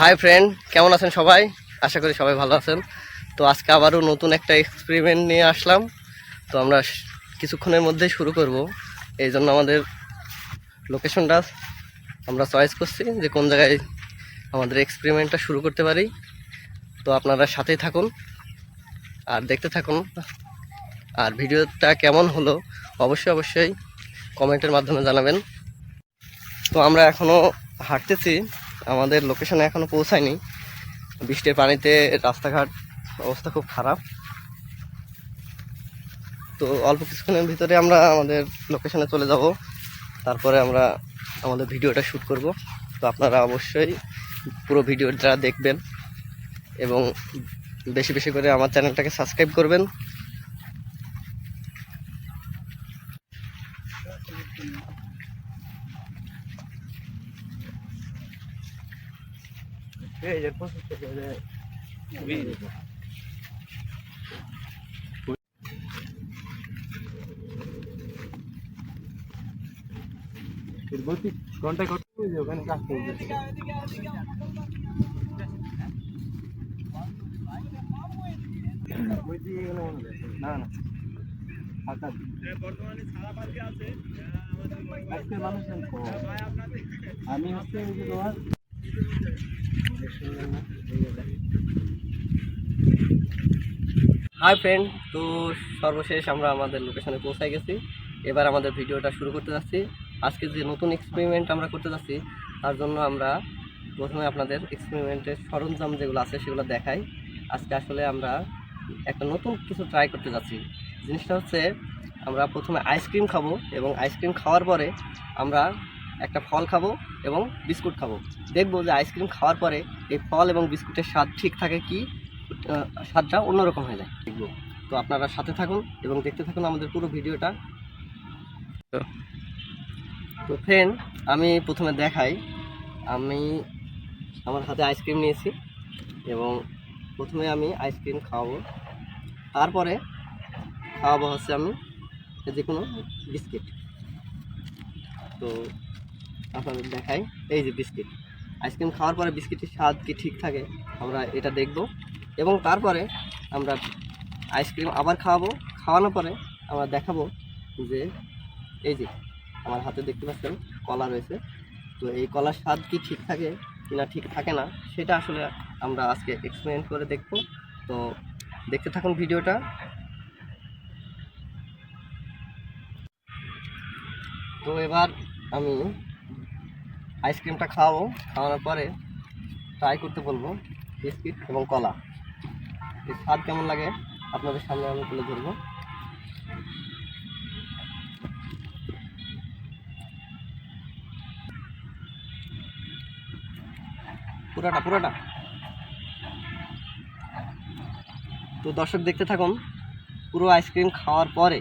Hi friend কেমন আছেন সবাই? আশা করি সবাই ভালো আছেন। তো আজকে আবারও নতুন একটা এক্সপেরিমেন্ট নিয়ে আসলাম। তো আমরা কিছুক্ষণের মধ্যেই শুরু করব। এই জন্য আমাদের লোকেশনটা আমরা চয়েস করছি যে কোন জায়গায় আমাদের এক্সপেরিমেন্টটা শুরু করতে পারি। তো আপনারা সাথেই থাকুন আর দেখতে থাকুন। আর ভিডিওটা কেমন হলো অবশ্যই অবশ্যই কমেন্টের মাধ্যমে জানাবেন। তো আমরা এখনও হাঁটতেছি। আমাদের লোকেশনে এখনও পৌঁছায়নি। বৃষ্টির পানিতে রাস্তাঘাট অবস্থা খুব খারাপ। তো অল্প কিছুক্ষণের ভিতরে আমরা আমাদের লোকেশনে চলে যাব। তারপরে আমরা আমাদের ভিডিওটা শ্যুট করব। তো আপনারা অবশ্যই পুরো ভিডিওটা দেখবেন এবং বেশি বেশি করে আমার চ্যানেলটাকে সাবস্ক্রাইব করবেন। ঘন্টায় কত ওখানে কাজ করবে। না না ফাঁকা আজকে মানুষ আমি হচ্ছে তোমার হাই ফ্রেন্ড, তো সর্বশেষ আমরা আমাদের লোকেশনে পৌঁছায় গেছি। এবার আমাদের ভিডিওটা শুরু করতে যাচ্ছি। আজকে যে নতুন এক্সপেরিমেন্ট আমরা করতে যাচ্ছি, তার জন্য আমরা প্রথমে আপনাদের এক্সপেরিমেন্টের সরঞ্জাম যেগুলো আছে সেগুলো দেখাই। আজকে আসলে আমরা একটা নতুন কিছু ট্রাই করতে যাচ্ছি। জিনিসটা হচ্ছে, আমরা প্রথমে আইসক্রিম খাব এবং আইসক্রিম খাওয়ার পরে আমরা একটা ফল খাব এবং বিস্কুট খাব। দেখব যে আইসক্রিম খাওয়ার পরে এই ফল এবং বিস্কুটের স্বাদ ঠিক থাকে কি স্বাদটা অন্যরকম হয়ে যায়। দেখব। তো আপনারা সাথে থাকুন এবং দেখতে থাকুন আমাদের পুরো ভিডিওটা। তো- তো ফ্রেন্ড আমি প্রথমে দেখাই। আমি আমার হাতে আইসক্রিম নিয়েছি এবং প্রথমে আমি আইসক্রিম খাওয়াবো। তারপরে খাওয়াবো হচ্ছে আমি যে কোনো বিস্কিট। তো আপনাদের দেখাই। এই যে বিস্কিট। আইসক্রিম খাওয়ার পরে বিস্কিটের স্বাদ কি ঠিক থাকে, আমরা এটা দেখব। এবং তারপরে আমরা আইসক্রিম আবার খাওয়াবো। খাওয়ানোর পরে আমরা দেখাবো যে, এই যে, আমার হাতে দেখতে পাচ্ছেন, কলা রয়েছে। তো এই কলার স্বাদ কি ঠিক থাকে কি না ঠিক থাকে না, সেটা আসলে আমরা আজকে এক্সপেরিমেন্ট করে দেখব। তো দেখতে থাকুন ভিডিওটা। তো এবার আমি আইসক্রিমটা খাওয়াবো খাওয়ানোর পরে ট্রাই করতে বলব বিস্কিট এবং কলা। এর স্বাদ কেমন লাগে আপনাদের সামনে আমি তুলে ধরবো। পুরাটা পুরাটা। তো দর্শক দেখতে থাকুন পুরো আইসক্রিম খাওয়ার পরে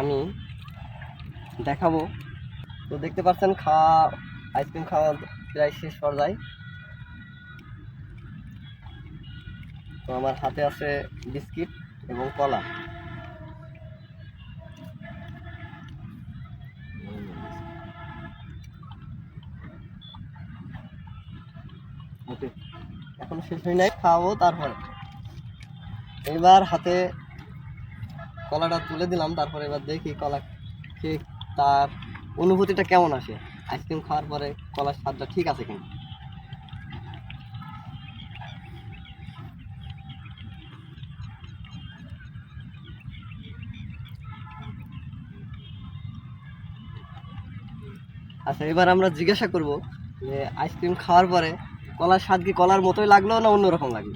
আমি দেখাবো তো দেখতে পাচ্ছেন খাওয়া আইসক্রিম খাওয়া প্রায় শেষ পর্যায়ে। তো আমার হাতে আছে বিস্কিট এবং কলা। এখন শেষ হয় নাই, খাওয়াবো তারপরে। এবার হাতে কলাটা তুলে দিলাম, তারপরে এবার দেখি কলা খেয়ে তার অনুভূতিটা কেমন আসে? আইসক্রিম খাওয়ার পরে কলার স্বাদটা ঠিক আছে কিনা? আচ্ছা এবার আমরা জিজ্ঞাসা করব যে আইসক্রিম খাওয়ার পরে কলার স্বাদ কি কলার মতোই লাগল না অন্যরকম লাগল?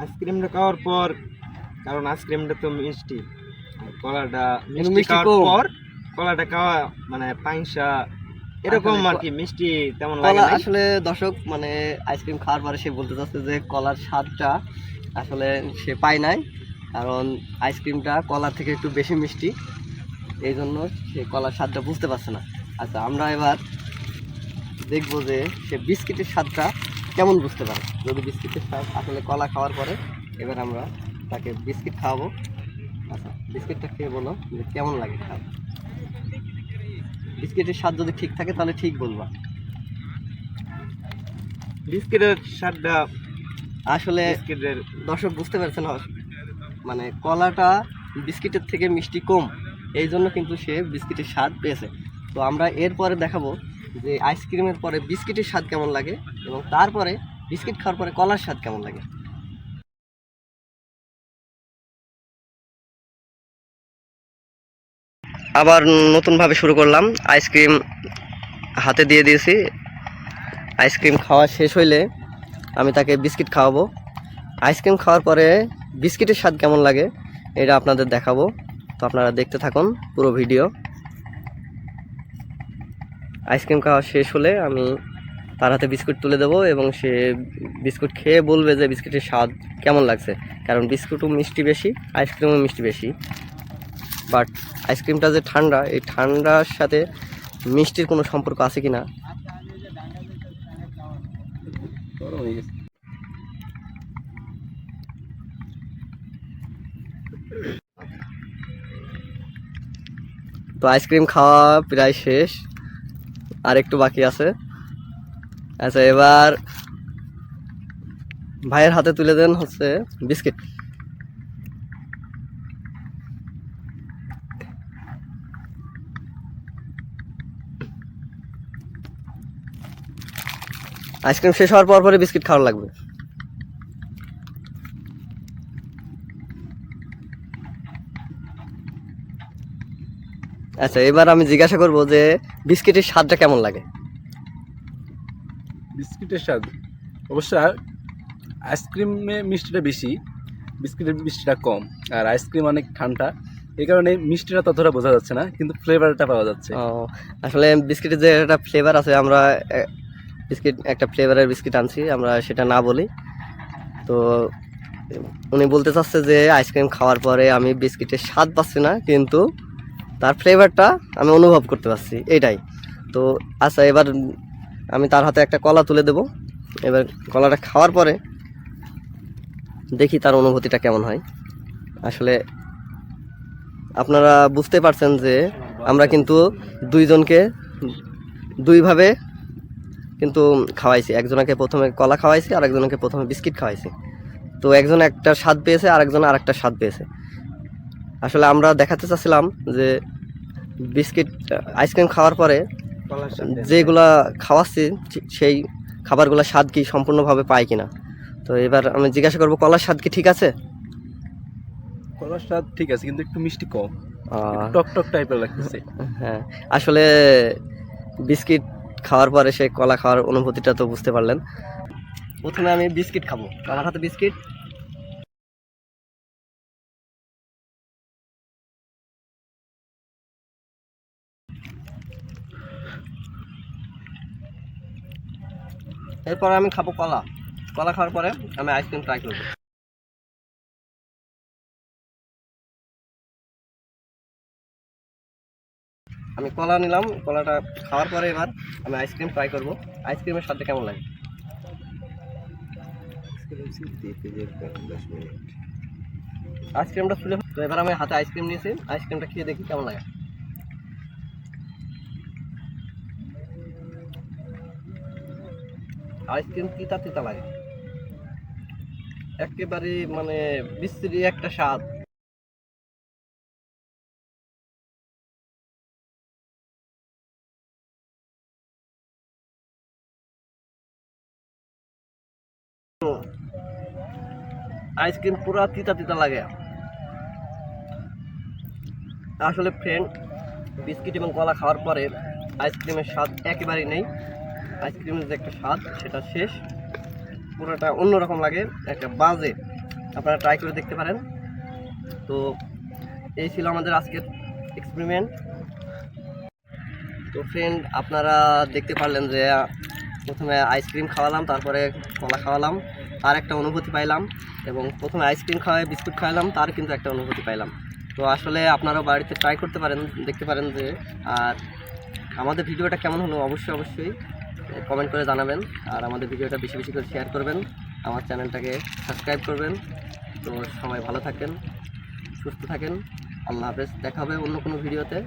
আইসক্রিমটা খাওয়ার পর কারণ আইসক্রিমটা তো মিষ্টি আর কলাটা মিষ্টি মিষ্টি খাওয়ার পর কলাটা খাওয়া মানে পাইসা এরকম আর কি মিষ্টি তেমন লাগে আসলে দর্শক মানে আইসক্রিম খাওয়ার পরে সে বলতে চাচ্ছে যে কলার স্বাদটা আসলে সে পায় নাই কারণ আইসক্রিমটা কলার থেকে একটু বেশি মিষ্টি এই জন্য সে কলার স্বাদটা বুঝতে পারছে না। আচ্ছা আমরা এবার দেখব যে সে বিস্কিটের স্বাদটা কেমন বুঝতে পারে। যদি বিস্কিটের স্বাদ আসলে কলা খাওয়ার পরে এবার আমরা তাকে বিস্কিট খাওয়াবো। আচ্ছা বিস্কিটটা খেয়ে বলো যে কেমন লাগে খাওয়া বিস্কিটের স্বাদ যদি ঠিক থাকে তাহলে ঠিক বলবা। বিস্কিটের স্বাদটা আসলে বিস্কিটের দর্শক বুঝতে পারছেন মানে কলাটা বিস্কিটের থেকে মিষ্টি কম এই জন্য কিন্তু সে বিস্কিটের স্বাদ পেয়েছে। তো আমরা এরপরে দেখাবো যে আইসক্রিমের পরে বিস্কিটের স্বাদ কেমন লাগে এবং তারপরে বিস্কিট খাওয়ার পরে কলার স্বাদ কেমন লাগে। আবার নতুনভাবে শুরু করলাম। আইসক্রিম হাতে দিয়ে দিয়েছি। আইসক্রিম খাওয়া শেষ হইলে আমি তাকে বিস্কিট খাওয়াবো। আইসক্রিম খাওয়ার পরে বিস্কিটের স্বাদ কেমন লাগে, এটা আপনাদের দেখাবো। তো আপনারা দেখতে থাকুন পুরো ভিডিও। আইসক্রিম খাওয়া শেষ হলে আমি তার হাতে বিস্কুট তুলে দেবো এবং সে বিস্কুট খেয়ে বলবে যে বিস্কিটের স্বাদ কেমন লাগছে। কারণ বিস্কুটও মিষ্টি বেশি আইসক্রিমও মিষ্টি বেশি। বাট আইসক্রিমটা যে ঠান্ডা, এই ঠান্ডার সাথে মিষ্টির কোনো সম্পর্ক আছে কি না তো আইসক্রিম খাওয়া প্রায় শেষ। আর একটু বাকি আছে। আচ্ছা এবার ভাইয়ের হাতে তুলে দেন হচ্ছে বিস্কিট। আইসক্রিম শেষ হওয়ার পর পরে বিস্কিট খাওয়ার লাগবে। আচ্ছা এবার আমি জিজ্ঞাসা করব যে বিস্কিটের স্বাদটা কেমন লাগে? বিস্কিটের স্বাদ? অবশ্য আইসক্রিমে মিষ্টিটা বেশি বিস্কিটের মিষ্টিটা কম আর আইসক্রিম অনেক ঠান্ডা। এই কারণে মিষ্টিটা ততটা বোঝা যাচ্ছে না কিন্তু ফ্লেভারটা পাওয়া যাচ্ছে। আসলে বিস্কিটের যে একটা ফ্লেভার আছে আমরা বিস্কিট, একটা ফ্লেভারের বিস্কিট আনছি, আমরা সেটা না বলি। তো উনি বলতে চাচ্ছে যে, আইসক্রিম খাওয়ার পরে আমি বিস্কিটের স্বাদ পাচ্ছি না, কিন্তু তার ফ্লেভারটা আমি অনুভব করতে পারছি, এটাই। তো আচ্ছা এবার আমি তার হাতে একটা কলা তুলে দেব। এবার কলাটা খাওয়ার পরে দেখি তার অনুভূতিটা কেমন হয়। আসলে আপনারা বুঝতে পারছেন যে, আমরা কিন্তু দুইজনকে দুইভাবে কিন্তু খাওয়াইছি। একজনকে প্রথমে কলা খাওয়াইছি আর একজনকে প্রথমে বিস্কিট খাওয়াইছি। তো একজন একটা স্বাদ পেয়েছে আর একজন আর একটা স্বাদ পেয়েছে। আসলে আমরা দেখাতে চাচ্ছিলাম যে বিস্কিট আইসক্রিম খাওয়ার পরে যেগুলা খাওয়াচ্ছি সেই খাবারগুলো স্বাদ কি সম্পূর্ণভাবে পায় কিনা? তো এবার আমি জিজ্ঞাসা করব কলার স্বাদ কি ঠিক আছে? কলার স্বাদ ঠিক আছে কিন্তু একটু মিষ্টি কম। টক টক টাইপের লাগতেছে। হ্যাঁ আসলে বিস্কিট খাওয়ার পরে সে কলা খাওয়ার অনুভূতিটা তো বুঝতে পারলেন। প্রথমে আমি বিস্কিট খাব। আমার হাতে বিস্কিট। এরপর আমি খাব কলা। কলা খাওয়ার পরে আমি আইসক্রিম ট্রাই করব। আমি কলা নিলাম, কলাটা খাওয়ার পরে এবার আমি আইসক্রিম ট্রাই করব। আইসক্রিমের সাথে কেমন লাগে? আইসক্রিমটা খুলে তো এবার আমি হাতে আইসক্রিম নিয়েছি। আইসক্রিমটা খেয়ে দেখি কেমন লাগে। আইসক্রিম তিতা তিতা লাগে। একেবারে মানে বিশ্রী একটা স্বাদ। আইসক্রিম পুরো তিতা তিতা লাগে। আসলে ফ্রেন্ড বিস্কিট এবং কলা খাওয়ার পরে আইসক্রিমের স্বাদ একেবারেই নেই। আইসক্রিমের যে একটা স্বাদ, সেটা শেষ। পুরোটা অন্যরকম লাগে, একটা বাজে। আপনারা ট্রাই করে দেখতে পারেন। তো এই ছিল আমাদের আজকের এক্সপেরিমেন্ট তো ফ্রেন্ড আপনারা দেখতে পারলেন যে প্রথমে আইসক্রিম খাওয়ালাম, তারপরে কলা খাওয়ালাম তার একটা অনুভূতি পাইলাম এবং প্রথমে আইসক্রিম খাওয়াই বিস্কুট খাওয়ালাম, তার কিন্তু একটা অনুভূতি পাইলাম। তো আসলে আপনারাও বাড়িতে ট্রাই করতে পারেন, দেখতে পারেন যে, আর আমাদের ভিডিওটা কেমন হলো, অবশ্যই অবশ্যই কমেন্ট করে জানাবেন, আর আমাদের ভিডিওটা বেশি বেশি করে শেয়ার করবেন, আমার চ্যানেলটাকে সাবস্ক্রাইব করবেন। তো সবাই ভালো থাকেন, সুস্থ থাকেন, আল্লাহ হাফেজ, দেখা হবে অন্য কোনো ভিডিওতে।